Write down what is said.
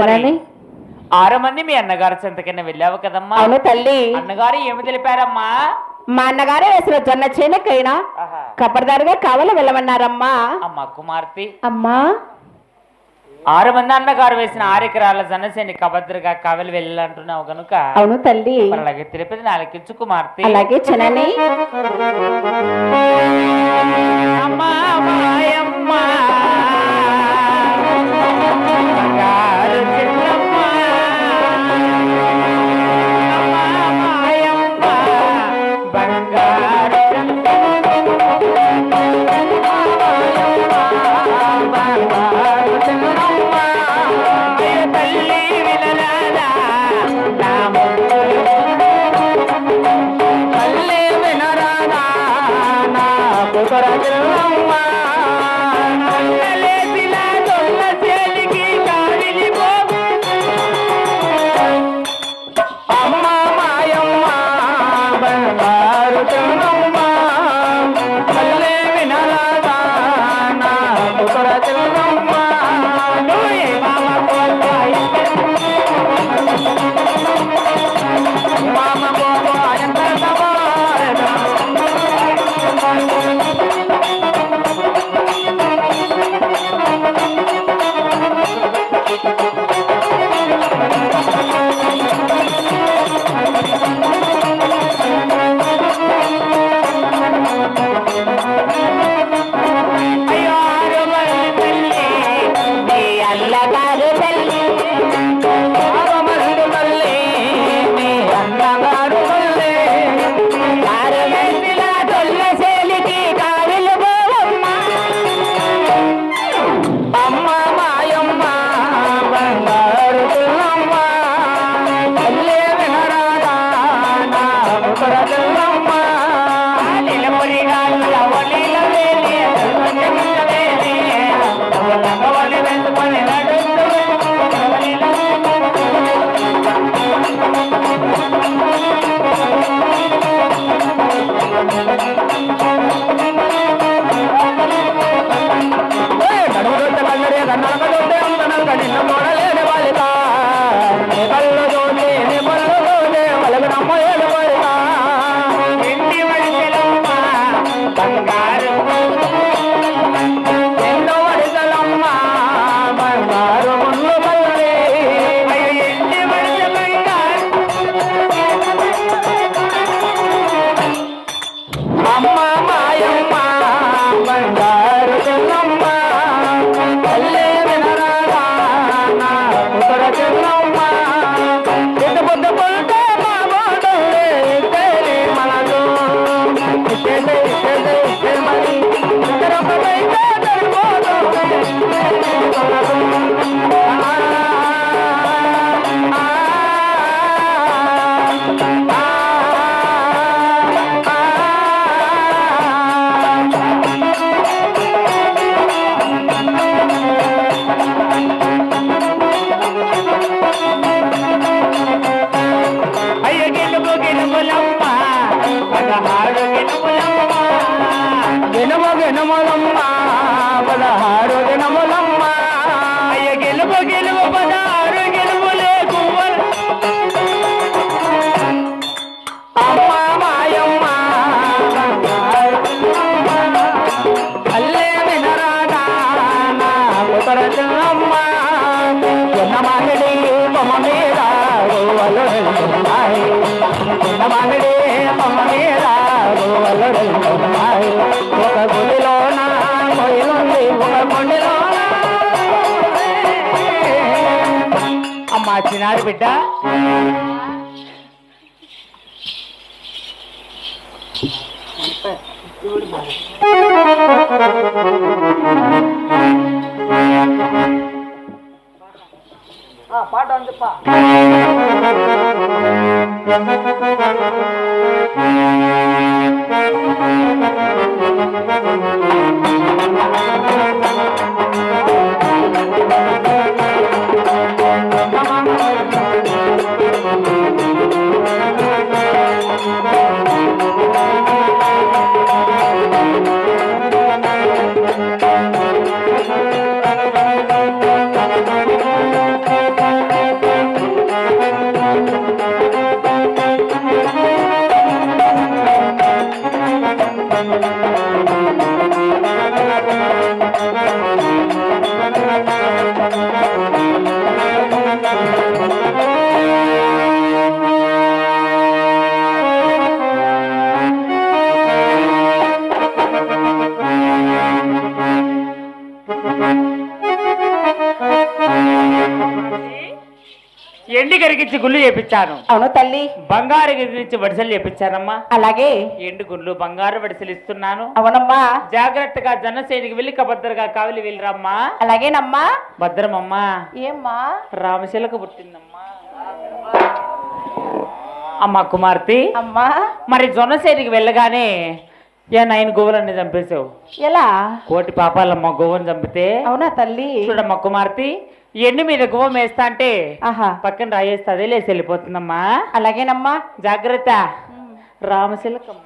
వచ్చానండి ఆరు మంది మీ అన్నగారు చెంతకైనా వెళ్ళావు కదమ్మా? తల్లి. అన్నగారు ఏమి తెలిపారమ్మా? మా అన్నగారే వేసిన జొన్న చేనకైనా కపడదారుగా కావాలి వెళ్ళమన్నారమ్మా. అమ్మా కుమార్తె. అమ్మా. ఆరు మంది అన్నగారు వేసిన ఆరు ఎకరాల జనసేని కబద్రగా కవలు వెళ్ళాలంటున్నావు గనుక అవును తల్లి. అలాగే తిరుపతి నాలుగించు కుమార్తె. అలాగే చిన్నీ. coração. 엄마. నాడు బిడ్డ పాట వందప్పా కరిగించి గుళ్ళు చేపించాను. అవును తల్లి. బంగారు కరిగించి వడిసెలు చేపించానమ్మా. అలాగే. ఎండు గుళ్ళు బంగారు వడిసెలు ఇస్తున్నాను. అవునమ్మా. జాగ్రత్తగా జనసేనికి వెళ్ళి కభద్రగా కావలి వెళ్ళిరమ్మా. అలాగేనమ్మా. భద్రమమ్మా. ఏమ్మా? రామశిలకు పుట్టిందమ్మా. అమ్మ కుమార్తె. అమ్మా. మరి జొన్నసేనికి వెళ్ళగానే ఏ నైన్ గోవులన్నీ చంపేశావు? ఎలా? కోటి పాపాలమ్మ గోవుని చంపితే అవునా తల్లి? చూడమ్మ కుమార్తె ఎండు మీద గోవం వేస్తా అంటే ఆహా. పక్కన రాయేస్తే అదే లేసి వెళ్ళిపోతుందమ్మా. అలాగేనమ్మా. జాగ్రత్త. రామశిలకమ్మ.